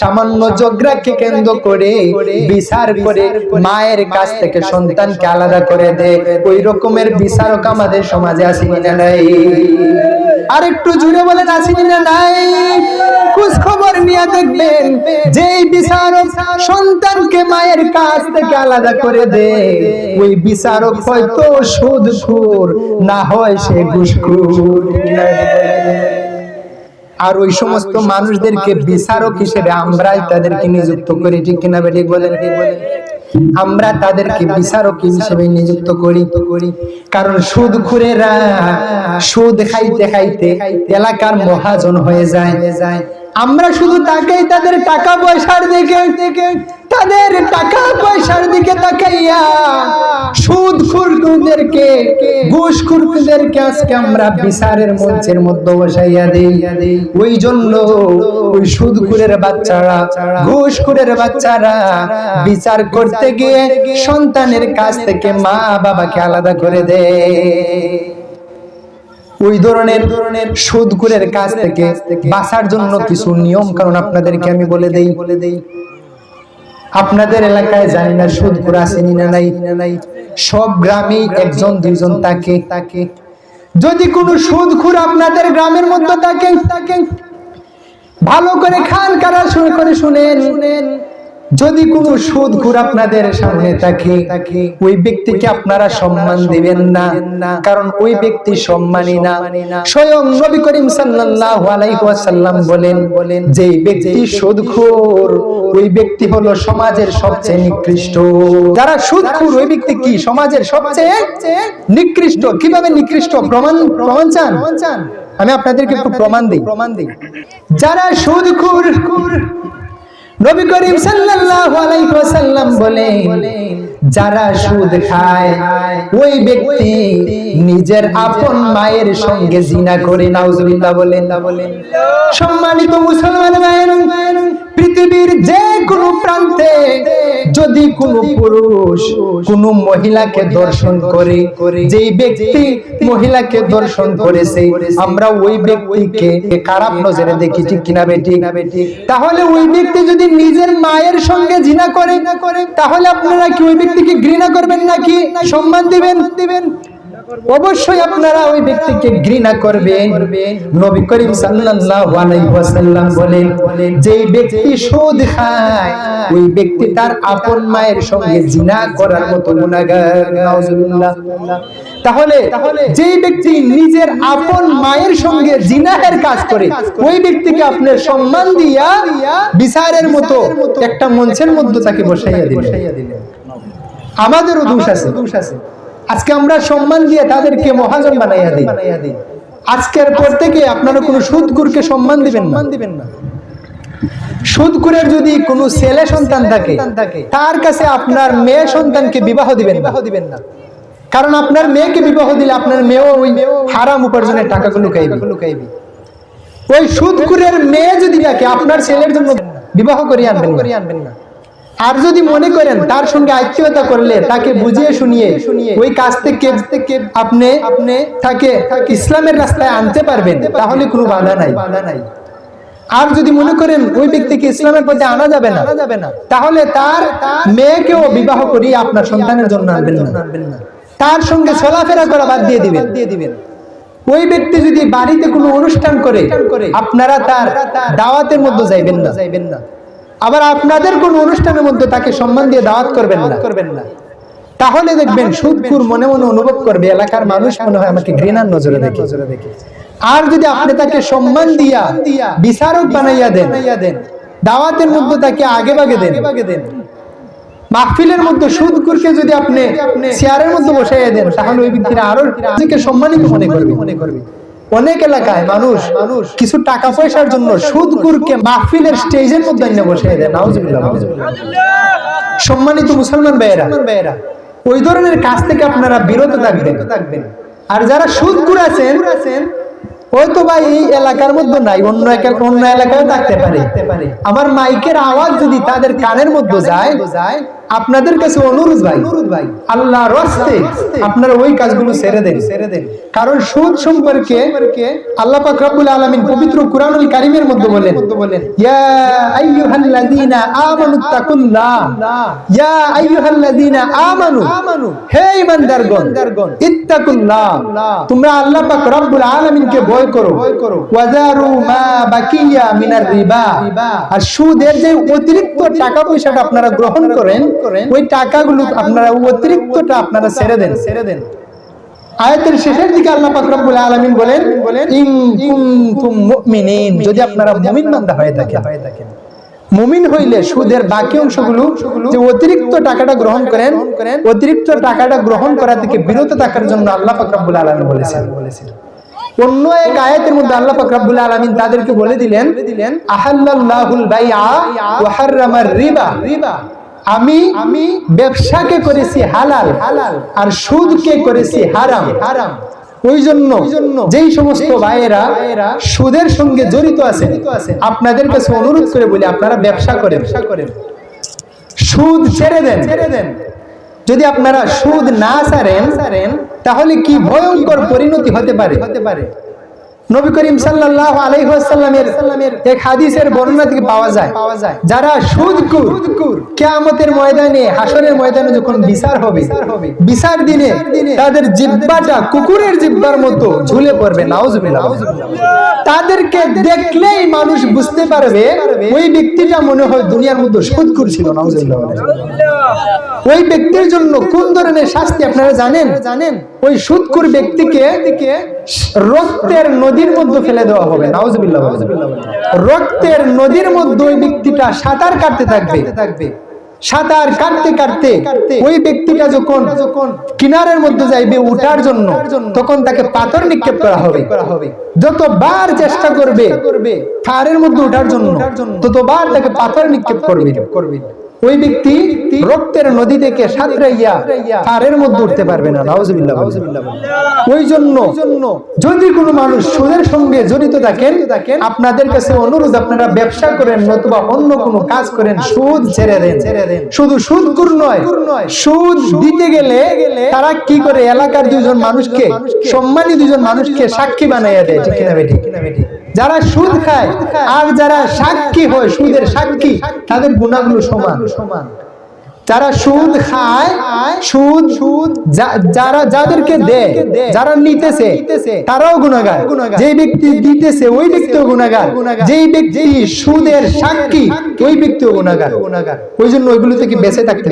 সামান্য যোগ্রাকে কেন্দ্র করে বিচার করে মায়ের কাছ থেকে সন্তানকে আলাদা করে দেয় ওই রকমের বিচারক আমাদের সমাজে আসেনি না নাই? আর একটু জুড়ে বলেন, আসেনি না নাই? খোঁজ খবর নিয়ে দেখবেন, যেই বিচারক সন্তানকে মায়ের কাছ থেকে আলাদা করে দেয় ওই বিচারক হয়তো সুদখোর, না হয় সে ঘুষখোর। আর ওই সমস্ত মানুষদেরকে বিচারক হিসেবে আমরাই তাদেরকে নিযুক্ত করি ঠিক কিনা বেটি বলেন ঠিক বলেন? আমরা তাদেরকে বিচারক হিসেবে নিযুক্ত করি। তো করি। কারণ সুদ খুরেরা সুদ খাইতে খাইতে এলাকার মহাজন হয়ে যায়। যায়। আমরা শুধু তাকেই তাদের টাকা পয়সার দেখে দিকে তাদের টাকা পয়সার দিকে তাকাইয়া সুদ খুরকুদেরকে ঘুষ খুরকুদেরকে আজকে আমরা বিচারের মঞ্চের মধ্যে বসাইয়া দেই। ওই জন্য ওই সুদ খুরের বাচ্চারা, ঘুষ খুরের বাচ্চারা বিচার করতে গিয়ে সন্তানের কাছ থেকে মা বাবাকে আলাদা করে দেয়। ওই ধরনের ধরনের সুদগুরের কাছ থেকে বাঁচার জন্য কিছু নিয়ম কারণ আপনাদেরকে আমি বলে দেই বলে দেই। আপনাদের এলাকায় জানি না সুদগুর আসেনি না নাই নাই। সব গ্রামেই একজন, দুইজন তাকে তাকে যদি কোনো সুদখুর আপনাদের গ্রামের মধ্যে থাকে থাকে ভালো করে খান কারা শুনে করে শুনেন। যদি কোনো সুদখুর আপনাদের সামনে থাকে, ওই ব্যক্তিকে আপনারা সম্মান দিবেন না। কারণ ওই ব্যক্তি সম্মানী না। স্বয়ং নবী করিম সাল্লাল্লাহু আলাইহি ওয়াসাল্লাম বলেন বলেন যে ব্যক্তি সুদখোর ওই ব্যক্তি হলো সমাজের সবচেয়ে নিকৃষ্ট। যারা সুদখোর, ওই ব্যক্তি কি? সমাজের সবচেয়ে নিকৃষ্ট। কীভাবে নিকৃষ্ট? প্রমাণ প্রমাণ চান? আমি আপনাদেরকে একটু প্রমাণ দিই। প্রমাণ দিই যারা সুদখোর, নবী করিম সাল্লাল্লাহু আলাইহি ওয়াসাল্লাম বলেন যারা সুদ খায়, ওই ব্যক্তি নিজের আপন মায়ের সঙ্গে জিনা করে নাউজুবিল্লাহ বলেন। না বলেন সম্মানিত মুসলমান ভাইয়ের, পৃথিবীর যে কোনো প্রান্তে যদি কোনো পুরুষ কোন মহিলাকে দর্শন করে, যেই ব্যক্তি মহিলাকে দর্শন করেছে, আমরা ওই ব্যক্তিকে খারাপ নজরে দেখি, ঠিক কিনা বেটি তাহলে ওই ব্যক্তি যদি নিজের মায়ের সঙ্গে জিনা করে, তাহলে আপনারা কি ওই ব্যক্তিকে ঘৃণা করবেন নাকি? সম্মান দিবেন? দিবেন অবশ্যই আপনারা ওই ব্যক্তিকে ঘৃণা করবেন। নবী করিম সাল্লাল্লাহু আলাইহি ওয়াসাল্লাম বলেন যে ব্যক্তি সুদ খায়, ওই ব্যক্তি তার আপন মায়ের সঙ্গে জিনা করার মতো গুনাহগার। নাউজুবিল্লাহ। তাহলে যে ব্যক্তি নিজের আপন মায়ের সঙ্গে জিনাহের কাজ করে, ওই ব্যক্তিকে আপনার সম্মান দিয়া বিচারের মতো একটা মঞ্চের মধ্যে তাকে বসাইয়া দিলেন। আমাদেরও দোষ আছে। দোষ আছে। আজকে আমরা সম্মান দিয়ে তাদেরকে মহাজন বানাইয়া দিই। আজকের পর থেকে আপনারা কোনো সুদকুরকে সম্মান দিবেন না। দিবেন না। সুদকুরের যদি কোনো ছেলে সন্তান থাকে তার কাছে আপনার মেয়ে সন্তানকে বিবাহ দিবেন বিবাহ দিবেন না। কারণ আপনার মেয়েকে বিবাহ দিলে আপনার মেয়েও ওই হারাম উপার্জনের টাকাগুলো লুকাইবে ওই সুদকুরের মেয়ে যদি থাকে আপনার ছেলের জন্য বিবাহ করিয়ে আনবেন করিয়ে আনবেন না। আর যদি মনে করেন তার সঙ্গে আত্মীয়তা করলে তাকে বুঝিয়ে শুনিয়ে ওই কাজ থেকে আপনি আপনি তাকে ইসলামের রাস্তায় আনতে পারবেন, তাহলে কোনো বাধা নাই। বাধা নাই আর যদি মনে করেন ওই ব্যক্তিকে ইসলামের পথে আনা যাবে না যাবে না তাহলে তার মেয়েকেও বিবাহ করিয়ে আপনার সন্তানের জন্য আনবেন না। তার সঙ্গে চলাফেরা করা বাদ দিয়ে দিবেন। দিয়ে দিবেন ওই ব্যক্তি যদি বাড়িতে কোনো অনুষ্ঠান করে, আপনারা তার দাওয়াতের মধ্যে যাইবেন না যাইবেন না। আবার আপনাদের কোন অনুষ্ঠানের মধ্যে তাকে সম্মান দিয়ে দাওয়াত করবেন না। করবেন না। তাহলে দেখবেন সুদপুর মনে মনে অনুভব করবে এলাকার মানুষ মনে হয় আমাকে ঘৃণার নজরে দেখে। আর যদি আপনি তাকে সম্মান দিয়া বিচারক বানাইয়া দেন দেন দাওয়াতের মধ্যে তাকে আগে বাগে দেন। দেন। মাহফিলের মধ্যে সুদকুরকে যদি আপনি চেয়ারের মধ্যে বসাইয়া দেন তাহলে ওই ব্যক্তিরা আরও নিজেকে সম্মানিত মনে করবে। মনে করবে। অনেক এলাকায় মানুষ মানুষ কিছু টাকা পয়সার জন্য সুদকুরকে মাহফিলের স্টেজের মধ্যে বসিয়ে দেয়। সম্মানিত মুসলমান ভাইয়েরা, ওই ধরনের কাজ থেকে আপনারা বিরত থাকবেন। আর যারা সুদ সুদকুর আছেন, হয়তো ভাই এই এলাকার মধ্যে নাই, অন্য অন্য এলাকায় থাকতে পারে। আমার মাইকের আওয়াজ যদি তাদের কানের মধ্যে যায় আপনাদের কাছে অনুরোধ ভাই ভাই। আল্লাহ রস্তে আপনারা ওই কাজগুলো ছেড়ে দেন। ছেড়ে দেন। কারণ সুদ সম্পর্কে আল্লাহ পাক রব্বুল আলামিন পবিত্র কুরআনুল কারীমের মধ্যে বলেন বলেন ইয়া আইয়ুহাল্লাযীনা আমানু তাকুল্লাহ ইয়া আইয়ুহাল্লাযীনা আমানু। হে ঈমানদারগণ ইত্তাকুল্লাহ। তোমরা আল্লাহ পাক রব্বুল আলামিনকে ভয় করো। ওয়াজারু মা বাকিয়া মিনার রিবা। আর সুদের যে অতিরিক্ত টাকা পয়সাটা আপনারা গ্রহণ করেন ওই টাকাগুলো আপনারা অতিরিক্তটা আপনারা ছেড়ে দেন। ছেড়ে দেন। আয়াতের শেষের দিকে আল্লাহ পাক রব্বুল আলামিন বলেন বলেন ইন কুনতুম মুমিনিন যদি আপনারা মুমিন বান্দা হয়ে থাকেন। মুমিন হইলে সুদের বাকি অংশগুলো যে অতিরিক্ত টাকাটা গ্রহণ করেন অতিরিক্ত টাকাটা গ্রহণ করা থেকে বিরত থাকার জন্য আল্লাহ পাক রব্বুল আলামিন বলেছেন। বলেছেন অন্য এক আয়াতের মধ্যে আল্লাহ পাক রব্বুল আলামিন তাদেরকে বলে দিলেন দিলেন আহাল্লাল্লাহুল বাইআ ওয়া হাররামার রিবা। রিবা। আমি আমি ব্যবসাকে করেছি হালাল হালাল আর সুদকে করেছি হারাম। হারাম। ওই জন্য যেই সমস্ত ভাইয়েরা সুদের সঙ্গে জড়িত আছে আপনাদের কাছে অনুরোধ করে বলি আপনারা ব্যবসা করেন। ব্যবসা করেন। সুদ ছেড়ে দেন। ছেড়ে দেন। যদি আপনারা সুদ না ছাড়েন ছাড়েন তাহলে কি ভয়ঙ্কর পরিণতি হতে পারে? হতে পারে। নবী করিম সাল্লাল্লাহু আলাইহি এক হাদিসের বর্ণনা থেকে পাওয়া যায় পাওয়া যায় যারা সুদকুর, কিয়ামতের ময়দানে হাসরের ময়দানে যখন বিচার হবে, বিচার দিনে তাদের জিহ্বাটা কুকুরের জিহ্বার মতো ঝুলে পড়বে, নাউজুবিল্লাহ। তাদেরকে দেখলেই মানুষ বুঝতে পারবে, ওই ব্যক্তিটা মনে হয় দুনিয়ার মধ্যে সুদকুর ছিল, নাউজুবিল্লাহ। ওই ব্যক্তির জন্য কোন ধরনের শাস্তি আপনারা জানেন? জানেন ওই সুদকুর ব্যক্তিকে রক্তের নদীর মধ্যে ফেলে দেওয়া হবে। নাউজুবিল্লাহ রক্তের নদীর মধ্যে ওই ব্যক্তিটা সাঁতার কাটতে থাকবে। থাকবে সাঁতার কাটতে কাটতে ওই ব্যক্তিটা যখন কিনারের মধ্যে যাইবে উঠার জন্য, তখন তাকে পাথর নিক্ষেপ করা হবে। যতবার চেষ্টা করবে ফারের মধ্যে ওঠার জন্য, ততবার তাকে পাথর নিক্ষেপ করবে করবে। ওই ব্যক্তি রক্তের নদী থেকে সাঁতরাইয়া ফারের মধ্যে উঠতে পারবে না, নাউজুবিল্লাহ ওই জন্য যদি কোনো মানুষ সুদের সঙ্গে জড়িত থাকেন, আপনাদের কাছে অনুরোধ, আপনারা ব্যবসা করেন নতুবা অন্য কোনো কাজ করেন, সুদ ছেড়ে দেন। শুধু সুদ কুর নয়, সুদ দিতে গেলে তারা কি করে? এলাকার দুজন মানুষকে, সম্মানী দুজন মানুষকে সাক্ষী বানাইয়া দেয়। ঠিক কিনা বেটি যারা সুদ খায় আর যারা সাক্ষী হয় সুদের সাক্ষী তাদের গুণাগুলো সমান। সমান। যারা সুদ খায় সুদ সুদ যারা যাদেরকে দেয় যারা নিতেছে তারাও গুণাগার। যেই ব্যক্তি দিতেছে ওই ব্যক্তিও গুণাগার। যেই ব্যক্তি সুদের সাক্ষী ওই ব্যক্তিও গুণাগার। ওই জন্য ওইগুলো থেকে বেঁচে থাকতে